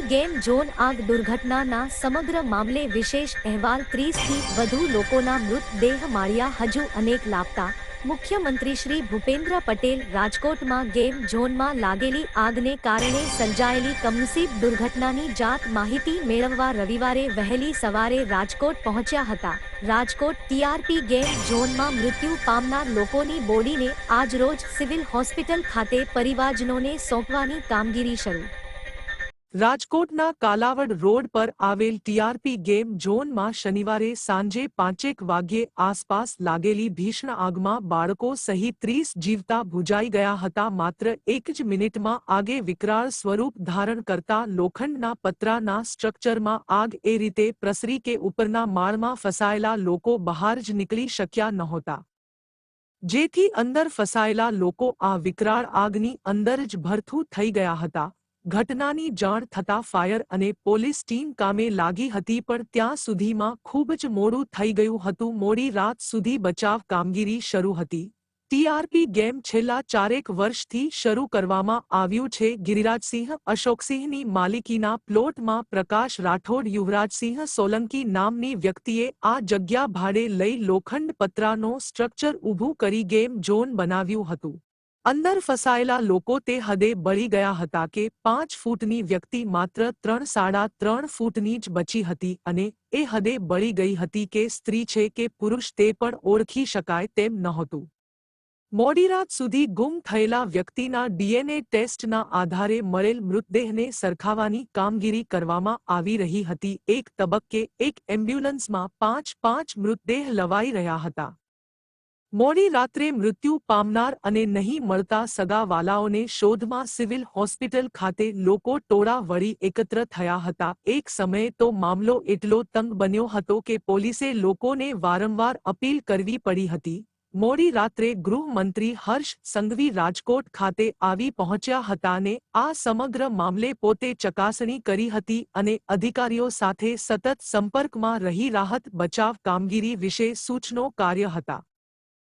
TRP game zone આગ દુર્ઘટનાના સમગ્ર મામલે વિશેષ અહેવાલ ત્રીસથી વધુ લોકોના મૃતદેહ માળ્યા હજુ અનેક લાપતા મુખ્યમંત્રી શ્રી ભૂપેન્દ્ર પટેલ રાજકોટમાં ગેમ ઝોનમાં લાગેલી આગને કારણે સર્જાયેલી કમનસીબ દુર્ઘટનાની જાત માહિતી મેળવવા રવિવારે વહેલી સવારે રાજકોટ પહોંચ્યા હતા. રાજકોટ ટીઆરપી ગેમ ઝોનમાં મૃત્યુ પામનાર લોકોની બોડીને આજરોજ સિવિલ હોસ્પિટલ ખાતે પરિવારજનોને સોંપવાની કામગીરી શરૂ. રાજકોટના કાલાવડ રોડ પર આવેલ ટીઆરપી ગેમ ઝોનમાં શનિવારે સાંજે પાંચેક વાગ્યે આસપાસ લાગેલી ભીષણ આગમાં બાળકો સહિત ત્રીસ જીવતા ભૂજાઈ ગયા હતા. માત્ર એક જ મિનિટમાં આગે વિકરાળ સ્વરૂપ ધારણ કરતા લોખંડના પતરાના સ્ટ્રક્ચરમાં આગ એ રીતે પ્રસરી કે ઉપરના માળમાં ફસાયેલા લોકો બહાર જ નીકળી શક્યા નહોતા. જેથી અંદર ફસાયેલા લોકો આ વિકરાળ આગની અંદર જ ભરથું થઈ ગયા હતા. ઘટનાની જાણ થતાં ફાયર અને પોલીસ ટીમ કામે લાગી હતી, પણ ત્યાં સુધીમાં ખૂબ જ મોડું થઈ ગયું હતું. મોડી રાત સુધી બચાવ કામગીરી શરૂ હતી. ટીઆરપી ગેમ છેલ્લા ચારેક વર્ષથી શરૂ કરવામાં આવ્યું છે. ગિરિરાજસિંહ, અશોકસિંહની માલિકીના પ્લોટમાં પ્રકાશ રાઠોડ, યુવરાજસિંહ સોલંકી નામની વ્યક્તિએ આ જગ્યા ભાડે લઈ લોખંડ પતરાનો સ્ટ્રક્ચર ઊભું કરી ગેમ ઝોન બનાવ્યું હતું. અંદર ફસાયેલા લોકો તે હદે બળી ગયા હતા કે પાંચ ફૂટની વ્યક્તિ માત્ર ત્રણ સાડા ત્રણ ફૂટની જ બચી હતી અને એ હદે બળી ગઈ હતી કે સ્ત્રી છે કે પુરુષ તે પણ ઓળખી શકાય તેમ નહોતું. મોડી રાત સુધી ગુમ થયેલા વ્યક્તિના ડીએનએ ટેસ્ટના આધારે મળેલ મૃતદેહને સરખાવવાની કામગીરી કરવામાં આવી રહી હતી. એક તબક્કે એક એમ્બ્યુલન્સમાં પાંચ પાંચ મૃતદેહ લવાઈ રહ્યા હતા. મોડી રાત્રે મૃત્યુ પામનાર અને નહીં મળતા સગાવાલાઓને શોધમાં સિવિલ હોસ્પિટલ ખાતે લોકો ટોળા વળી એકત્ર થયા હતા. એક સમયે તો મામલો એટલો તંગ બન્યો હતો કે પોલીસે લોકોને વારંવાર અપીલ કરવી પડી હતી. મોડી રાત્રે ગૃહમંત્રી હર્ષ સંઘવી રાજકોટ ખાતે આવી પહોંચ્યા હતા અને આ સમગ્ર મામલે પોતે ચકાસણી કરી હતી અને અધિકારીઓ સાથે સતત સંપર્કમાં રહી રાહત બચાવ કામગીરી વિશે સૂચનો કાર્ય હતા.